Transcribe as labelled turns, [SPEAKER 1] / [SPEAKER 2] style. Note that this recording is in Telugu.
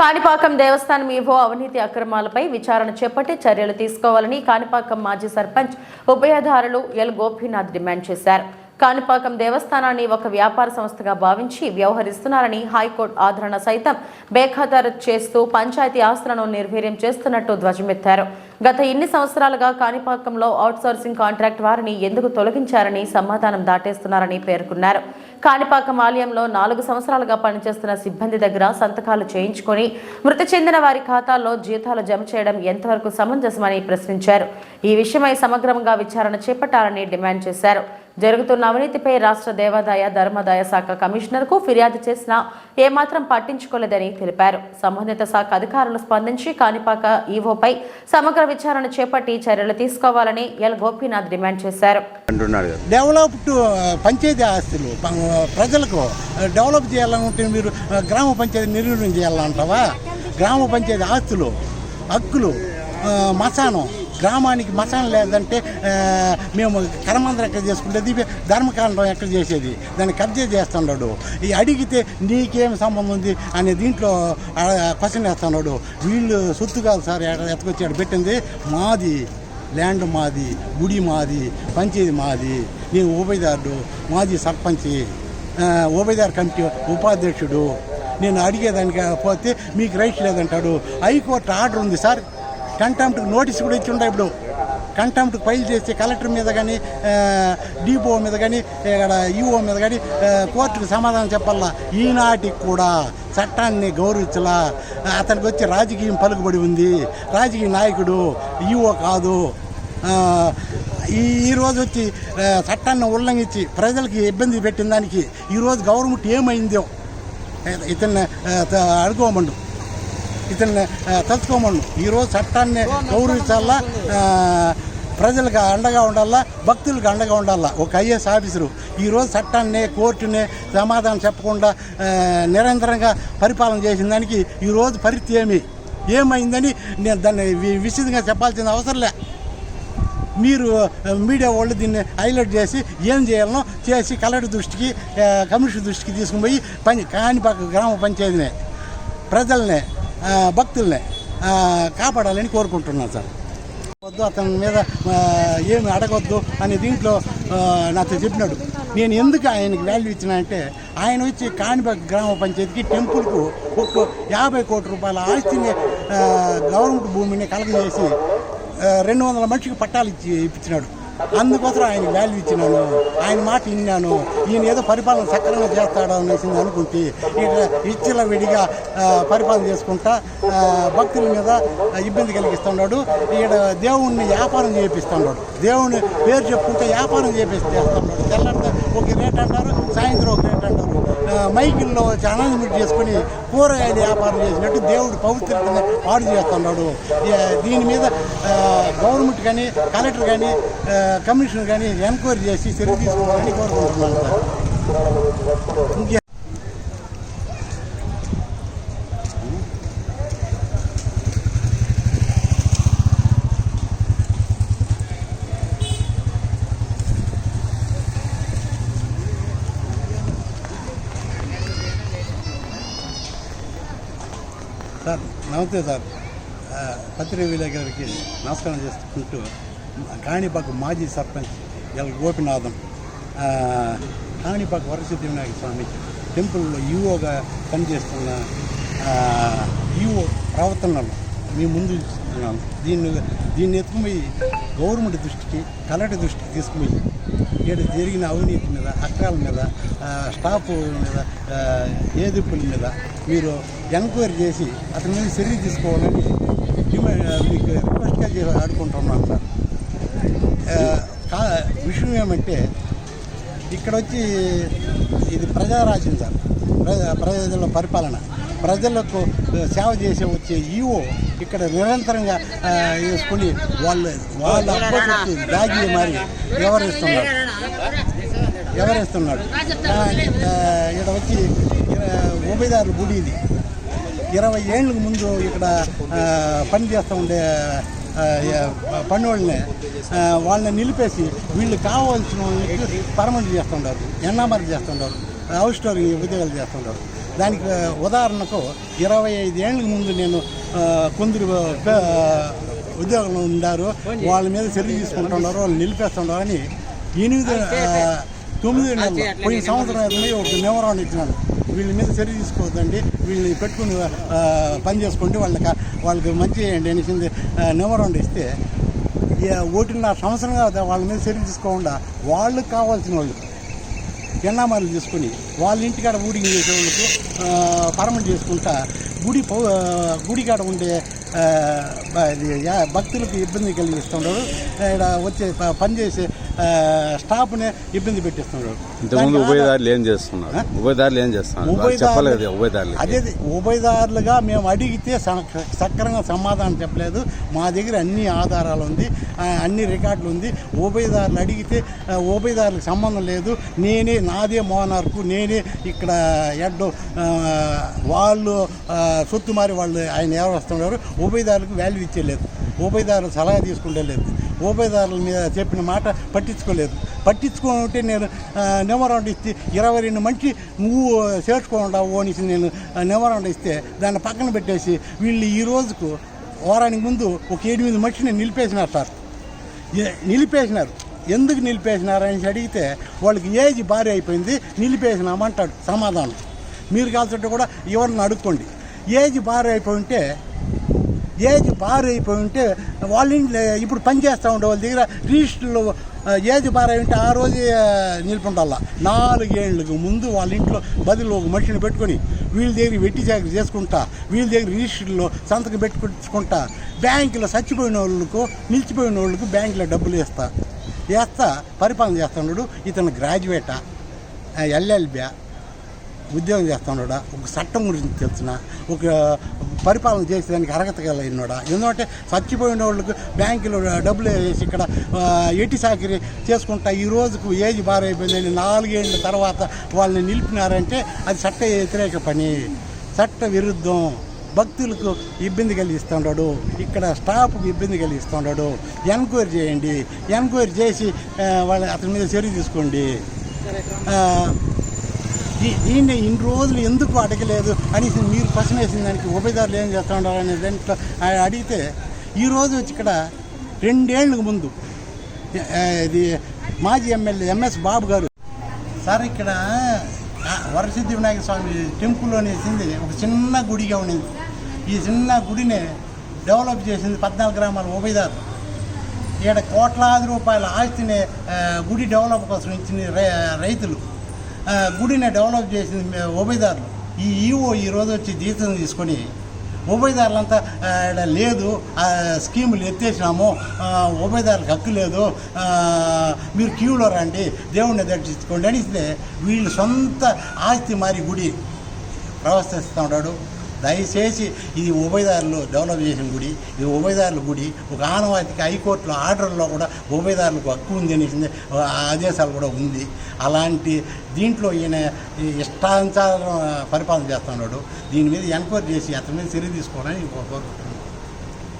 [SPEAKER 1] కాణిపాకం దేవస్థానం ఈవో అవినీతి అక్రమాలపై విచారణ చేపట్టి చర్యలు తీసుకోవాలని కాణిపాకం మాజీ సర్పంచ్ ఉభయదారులు ఎల్ గోపీనాథ్ డిమాండ్ చేశారు. కాణిపాకం దేవస్థానాన్ని ఒక వ్యాపార సంస్థగా భావించి వ్యవహరిస్తున్నారని హైకోర్టు ఆదరణ సైతం బేఖాతరు చేస్తూ పంచాయతీ ఆస్తులను నిర్వీర్యం చేస్తున్నట్టు ధ్వజమెత్తారు. గత ఇన్ని సంవత్సరాలుగా కాణిపాకంలో అవుట్సోర్సింగ్ కాంట్రాక్ట్ వారిని ఎందుకు తొలగించారని సమాధానం దాటేస్తున్నారని పేర్కొన్నారు. కాణిపాకం ఆలయంలో నాలుగు సంవత్సరాలుగా పనిచేస్తున్న సిబ్బంది దగ్గర సంతకాలు చేయించుకొని మృతి చెందిన వారి ఖాతాల్లో జీతాలు జమ చేయడం ఎంతవరకు సమంజసమని ప్రశ్నించారు. ఈ విషయమై సమగ్రంగా విచారణ చేపట్టాలని డిమాండ్ చేశారు. జరుగుతున్న అవినీతిపై రాష్ట్ర దేవాదాయ ధర్మాదాయ శాఖ కమిషనర్కు ఫిర్యాదు చేసినా ఏమాత్రం పట్టించుకోలేదని తెలిపారు. సంబంధిత శాఖ అధికారులు స్పందించి కాణిపాక ఈవోపై సమగ్ర విచారణ చేపట్టి చర్యలు తీసుకోవాలని ఎల్ గోపీనాథ్ డిమాండ్ చేశారు.
[SPEAKER 2] డెవలప్డ్ పంచాయతీ ఆస్తులు ప్రజలకు డెవలప్ చేయాలనుకుంటే మీరు గ్రామ పంచాయతీ నిర్వహణ చేయాలంటావా? గ్రామ పంచాయతీ ఆస్తులు హక్కులు ఆ, మచానం గ్రామానికి మచానం లేదంటే మేము కర్మందరం ఎక్కడ చేసుకుంటేది ధర్మకాండం ఎక్కడ చేసేది? దాన్ని కబ్జా చేస్తున్నాడు. ఈ అడిగితే నీకేం సంబంధం ఉంది? అనే దీంట్లో క్వశ్చన్ వేస్తున్నాడు. వీళ్ళు సొత్తు కాదు సార్ ఎక్కడ ఎత్తుకొచ్చాడు పెట్టింది మాది ల్యాండ్ మాది గుడి మాది పంచేది మాది నేను ఉభయదారుడు మాది సర్పంచి ఆ, ఉభయదారు కమిటీ ఉపాధ్యక్షుడు. నేను అడిగేదానికి పోతే మీకు రైట్ లేదంటాడు. హైకోర్టు ఆర్డర్ ఉంది సార్. కంటెంప్ట్ నోటీస్ కూడా ఇచ్చి ఉండే ఇప్పుడు. కంటెంప్ట్ ఫైల్ చేసి కలెక్టర్ మీద కానీ డిపో మీద కానీ ఇక్కడ ఈఓ మీద కానీ కోర్టుకు సమాధానం చెప్పాలా? ఈనాటికి కూడా చట్టాన్ని గౌరవించలా. అతనికి వచ్చి రాజకీయం పలుకుబడి ఉంది. రాజకీయ నాయకుడు ఈఓ కాదు. ఈ ఈరోజు వచ్చి చట్టాన్ని ఉల్లంఘించి ప్రజలకి ఇబ్బంది పెట్టిన దానికి ఈరోజు గవర్నమెంట్ ఏమైందో? ఇతన్ని ఆ, అడుకోమండు ఇతన్ని తలుచుకోమను ఈరోజు చట్టాన్ని గౌరవించాలా? ప్రజలకు అండగా ఉండాలా? భక్తులకు అండగా ఉండాలా? ఒక ఐఏఎస్ ఆఫీసరు ఈరోజు చట్టాన్ని కోర్టుని సమాధానం చెప్పకుండా నిరంతరంగా పరిపాలన చేసిన దానికి ఈరోజు పరిస్థితి ఏమి? ఏమైందని నేను దాన్ని వి- విశదంగా చెప్పాల్సిన అవసరం లే. మీరు మీడియా వాళ్ళు దీన్ని హైలైట్ చేసి ఏం చేయాలనో చేసి కలెక్టర్ దృష్టికి కమిషన్ దృష్టికి తీసుకుని పోయి పని కాణిపాక గ్రామ పంచాయతీని ప్రజల్ని భక్తుల్ని కాపాడాలని కోరుకుంటున్నాను సార్. వద్దు అతని మీద ఏమి అడగొద్దు అని దీంట్లో నాతో చెప్పినాడు. నేను ఎందుకు ఆయనకి వాల్యూ ఇచ్చిన అంటే ఆయన వచ్చి కాణిబాగ్ గ్రామ పంచాయతీకి టెంపుల్కు ఒక యాభై కోట్ల రూపాయల ఆస్తిని గవర్నమెంట్ భూమిని కలగజేసి రెండు వందల మనిషికి పట్టాలు ఇచ్చి ఇప్పించినాడు. అందుకోసం ఆయన వాల్యూ ఇచ్చినాను. ఆయన మాట విన్నాను. ఈయన ఏదో పరిపాలన సక్రమంగా చేస్తాడు అనేసి అనుకుంటే ఇక ఇచ్చిల విడిగా ఆ, పరిపాలన చేసుకుంటా ఆ, భక్తుల మీద ఇబ్బంది కలిగిస్తున్నాడు. ఈడ దేవుణ్ణి వ్యాపారం చేపిస్తున్నాడు. దేవుని పేరు చెప్పుకుంటే వ్యాపారం చేపిస్తే తెల్ల తెల్లారితే ఒక రేట్ అంటారు సాయంత్రం ఒక రేట్ అంటారు ఆ, మైకిల్లో వచ్చి అనౌన్స్మెంట్ చేసుకుని కూరగాయలు వ్యాపారం చేసినట్టు దేవుడు పవిత్రతని పాడు చేస్తున్నాడు. దీని మీద గవర్నమెంట్ కానీ కలెక్టర్ కానీ కమిషనర్ కానీ ఎంక్వైరీ చేసి చర్య తీసుకోవాలని కోరుకుంటున్నాను సార్. సార్ నమస్తే సార్. ఆ, పత్రి విలేకరికి నమస్కారం చేసుకుంటూ కాణిపాకు మాజీ సర్పంచ్ ఎల్ గోపినాథం కాణిపాకు వరసిద్ధి వినాయక స్వామి టెంపుల్లో ఈవోగా పనిచేస్తున్న ఈఓ ఈవో ప్రవర్తనలు మీ ముందు చూస్తున్నాను. దీన్ని దీన్ని ఎత్తుకుపోయి గవర్నమెంట్ దృష్టికి కలెక్టర్ దృష్టికి తీసుకుపోయి ఇక్కడ జరిగిన అవినీతి మీద అక్రాల మీద స్టాఫ్ మీద ఏదిప్పుల మీద మీరు ఎంక్వైరీ చేసి అతని మీద చర్య తీసుకోవాలని మీకు రిక్వెస్ట్గా చే ఆడుకుంటున్నాను సార్. కా విషయం ఏమంటే ఇక్కడ వచ్చి ఇది ప్రజారాజ్యం సార్. ప్రజ ప్రజల పరిపాలన. ప్రజలకు సేవ చేసే వచ్చే ఈవో ఇక్కడ నిరంతరంగా వేసుకుని వాళ్ళు వాళ్ళ అబ్బోకి దాగి మరి వ్యవహరిస్తున్నారు. వ్యవహరిస్తున్నాడు ఇక్కడ వచ్చి ఉభయదారుల గుడి ఇది ఇరవై ఏళ్ళకు ముందు ఇక్కడ పని చేస్తూ ఉండే పని వాళ్ళని వాళ్ళని నిలిపేసి వీళ్ళు కావాల్సిన వాళ్ళకి పర్మనెంట్ చేస్తుంటారు ఎన్నామరి చేస్తుంటారు హౌస్ స్టోరీ ఉద్యోగాలు చేస్తుంటారు దానికి ఉదాహరణకు ఇరవై ఐదు ఏళ్ళ ముందు నేను కొందరు ఉద్యోగంలో ఉన్నారు. వాళ్ళ మీద చర్య తీసుకుంటున్నారు వాళ్ళు నిలిపేస్తున్నారు అని ఎనిమిది తొమ్మిది నెలలు పోయిన సంవత్సరం ఒక నివరణ ఇచ్చినాడు వీళ్ళ మీద చర్య తీసుకోవద్దండి వీళ్ళని పెట్టుకుని పని చేసుకోండి వాళ్ళకి వాళ్ళకి మంచి చేయండి అనేసింది నివరణ ఇస్తే ఈ ఒకటిన్నర సంవత్సరంగా వాళ్ళ మీద చర్య తీసుకోకుండా వాళ్ళకి కావాల్సిన వాళ్ళు. ఎన్నామాలు తీసుకుని వాళ్ళ ఇంటికాడ ఊడికి చేసేవాళ్ళకు పరమం చేసుకుంటా గుడి పౌ- ఆ, గుడికాడ ఉండే భక్తులకు ఇబ్బంది కలిగిస్తున్నాడు ఇక్కడ వచ్చే పనిచేసే స్టాఫ్ని ఇబ్బంది పెట్టిస్తున్నాడు
[SPEAKER 3] ఇంతకుముందు ఉభయదారులు ఏం చేస్తున్నారు? ఉభయదారులు ఏం చేస్తున్నారు? చెప్పాలి కదా ఉభయదారులు
[SPEAKER 2] అదే ఉభయదారులుగా మేము అడిగితే సక్రంగా సమాధానం చెప్పలేదు. మా దగ్గర అన్ని ఆధారాలు ఉంది అన్ని రికార్డులు ఉంది. ఉభయదారులు అడిగితే ఉభయదారులకు సంబంధం లేదు. నేనే నాదే మోనార్కు నేనే ఇక్కడ ఎడ్డు ఆ, వాళ్ళు సొత్తు మారి వాళ్ళు ఆయన ఎవరు వస్తున్నారు ఉభయదారులకు వాల్యూ ఇచ్చేలేదు. ఉభయదారులు సలహా తీసుకుంటే లేదు. ఉభయదారుల మీద చెప్పిన మాట పట్టించుకోలేదు. పట్టించుకుంటే నేను నిమ్మరౌండ్ ఇస్తే ఇరవై రెండు మంచి నువ్వు చేర్చుకోకుండా ఓనిసి నేను నిమ్మరౌండ్ ఇస్తే దాన్ని పక్కన పెట్టేసి వీళ్ళు ఈ రోజుకు వారానికి ముందు ఒక ఎనిమిది మనిషిని నిలిపేసినారు సార్. నిలిపేసినారు. ఎందుకు నిలిపేసినారు అని అడిగితే వాళ్ళకి ఏజ్ భారీ అయిపోయింది. నిలిపేసినామంటాడు సమాధానం. మీరు కాల్చుంటే కూడా ఎవరిని అడుక్కోండి. ఏజ్ భారీ అయిపోయి ఉంటే ఏజ్ బార్ అయిపోయి ఉంటే వాళ్ళ ఇంట్లో ఇప్పుడు పని చేస్తూ ఉండే వాళ్ళ దగ్గర రిజిస్టర్లో ఏజ్ బార్ అయి ఉంటే ఆ రోజే నిలుపుండాల. నాలుగేళ్ళకు ముందు వాళ్ళ ఇంట్లో బదులు ఒక మనిషిని పెట్టుకొని వీళ్ళ దగ్గర వెట్టి చాకరీ చేసుకుంటా వీళ్ళ దగ్గర రిజిస్టర్లో సంతకం పెట్టుకుంటా బ్యాంకులో చచ్చిపోయిన వాళ్ళకు నిలిచిపోయిన వాళ్ళకు బ్యాంకులో డబ్బులు వేస్తా. వేస్తా పరిపాలన చేస్తున్నాడు ఇతను గ్రాడ్యుయేటా ఎల్ఎల్బియా ఉద్యోగం చేస్తున్నాడా ఒక చట్టం గురించి తెలిసిన? ఒక పరిపాలన చేసేదానికి అర్హత కలిగినాడా ఎందుకంటే చచ్చిపోయిన వాళ్ళకు బ్యాంకులో డబ్బులు వేసి ఇక్కడ ఎట్టి సాకిరి చేసుకుంటా ఈ రోజుకు ఏజ్ బారైపోయిందని నాలుగేళ్ళ తర్వాత వాళ్ళని నిలిపినారంటే అది చట్ట వ్యతిరేక పని. చట్ట విరుద్ధం. భక్తులకు ఇబ్బంది కలిగిస్తున్నాడు ఇక్కడ స్టాఫ్కి ఇబ్బంది కలిగిస్తున్నాడు ఎంక్వైరీ చేయండి. ఎంక్వైరీ చేసి వాళ్ళ అతని మీద చర్య తీసుకోండి. దీన్ని ఇన్ని రోజులు ఎందుకు అడగలేదు అనేసి మీరు ప్రశ్న వేసిన దానికి ఉభయదారులు ఏం చేస్తూ ఉండాలి అనే దాంట్లో ఆయన అడిగితే ఈరోజు వచ్చి ఇక్కడ రెండేళ్ళకు ముందు ఇది మాజీ ఎమ్మెల్యే ఎంఎస్ బాబు గారు. సార్ ఇక్కడ వరసిద్ధి వినాయక స్వామి టెంపుల్ అనేసింది ఒక చిన్న గుడిగా ఉండింది ఈ చిన్న గుడిని డెవలప్ చేసింది పద్నాలుగు గ్రామాల ఉభయదారు ఇక్కడ కోట్లాది రూపాయల ఆస్తిని గుడి డెవలప్ కోసం ఇచ్చిన రైతులు. గుడిని డెవలప్ చేసింది ఉభయదారులు ఈ ఈఓ ఈ వచ్చి జీతం తీసుకొని ఉభయదారులంతా లేదు స్కీములు ఎత్తేసినాము ఉభయదారులకు హక్కు లేదు మీరు క్యూలో రండి దేవుణ్ణి దర్శించుకోండి అని ఇస్తే వీళ్ళు సొంత ఆస్తి మారి గుడి ప్రవర్తిస్తూ ఉన్నాడు. దయచేసి ఇది ఉభయదారులు డెవలప్ చేసిన గుడి ఇది ఉభయదారుల గుడి ఒక ఆనవాతికి హైకోర్టులో ఆర్డర్లో కూడా ఉభయదారులకు హక్కు ఉంది అనేసింది ఆ ఆదేశాలు కూడా ఉంది. అలాంటి దీంట్లో ఈయన ఈ ఇష్టానుసారం పరిపాలన చేస్తున్నాడు. దీని మీద ఎంక్వైరీ చేసి అతని మీద చర్య తీసుకోవాలని కోరుకుంటున్నాను.